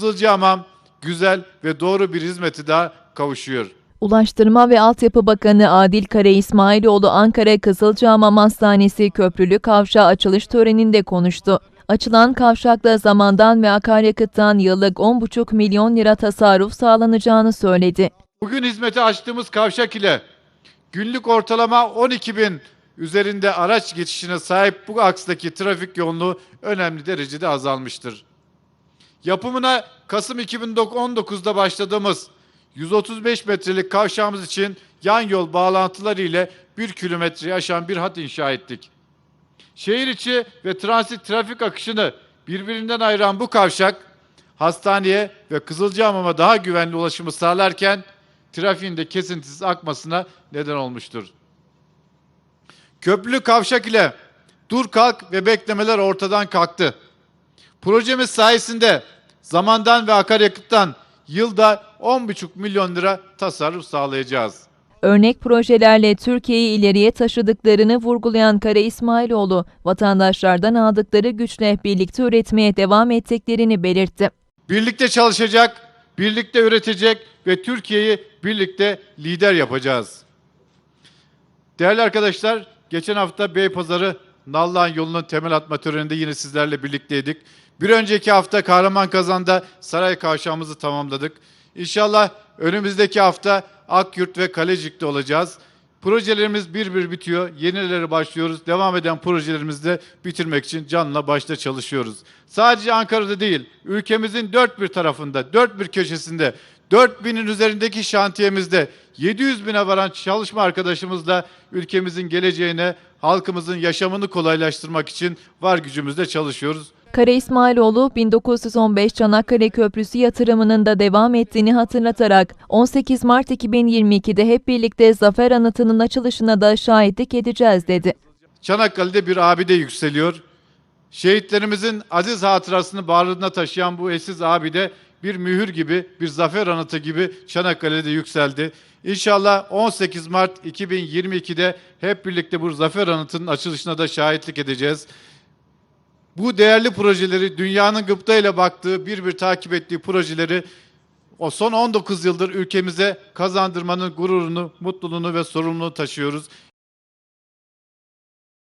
Kızılcahamam güzel ve doğru bir hizmeti daha kavuşuyor. Ulaştırma ve Altyapı Bakanı Adil Kara İsmailoğlu Ankara Kızılcahamam Hastanesi Köprülü Kavşağı açılış töreninde konuştu. Açılan kavşakla zamandan ve akaryakıttan yıllık 10,5 milyon lira tasarruf sağlanacağını söyledi. Bugün hizmete açtığımız kavşak ile günlük ortalama 12 bin üzerinde araç geçişine sahip bu akstaki trafik yoğunluğu önemli derecede azalmıştır. Yapımına Kasım 2019'da başladığımız 135 metrelik kavşağımız için yan yol bağlantıları ile 1 kilometreyi aşan bir hat inşa ettik. Şehir içi ve transit trafik akışını birbirinden ayıran bu kavşak hastaneye ve Kızılcahamam'a daha güvenli ulaşımı sağlarken trafiğin de kesintisiz akmasına neden olmuştur. Köprülü kavşak ile dur kalk ve beklemeler ortadan kalktı. Projemiz sayesinde zamandan ve akaryakıttan yılda 10,5 milyon lira tasarruf sağlayacağız. Örnek projelerle Türkiye'yi ileriye taşıdıklarını vurgulayan Kara İsmailoğlu, vatandaşlardan aldıkları güçle birlikte üretmeye devam ettiklerini belirtti. Birlikte çalışacak, birlikte üretecek ve Türkiye'yi birlikte lider yapacağız. Değerli arkadaşlar, geçen hafta Beypazarı Nallıhan yolunun temel atma töreninde yine sizlerle birlikteydik. Bir önceki hafta Kahramanmazan'da Saray Kavşağımızı tamamladık. İnşallah önümüzdeki hafta Akyurt ve Kalecik'te olacağız. Projelerimiz bir bir bitiyor. Yenileri başlıyoruz. Devam eden projelerimizi de bitirmek için canla başla çalışıyoruz. Sadece Ankara'da değil, ülkemizin dört bir tarafında, dört bir köşesinde, 4000'in üzerindeki şantiyemizde 700 bine varan çalışma arkadaşımızla ülkemizin geleceğine, halkımızın yaşamını kolaylaştırmak için var gücümüzle çalışıyoruz. Kara İsmailoğlu 1915 Çanakkale Köprüsü yatırımının da devam ettiğini hatırlatarak 18 Mart 2022'de hep birlikte Zafer Anıtı'nın açılışına da şahitlik edeceğiz dedi. Çanakkale'de bir abide yükseliyor. Şehitlerimizin aziz hatırasını bağrına taşıyan bu eşsiz abide bir mühür gibi, bir zafer anıtı gibi Çanakkale'de yükseldi. İnşallah 18 Mart 2022'de hep birlikte bu zafer anıtının açılışına da şahitlik edeceğiz. Bu değerli projeleri dünyanın gıptayla baktığı, bir bir takip ettiği projeleri o son 19 yıldır ülkemize kazandırmanın gururunu, mutluluğunu ve sorumluluğunu taşıyoruz.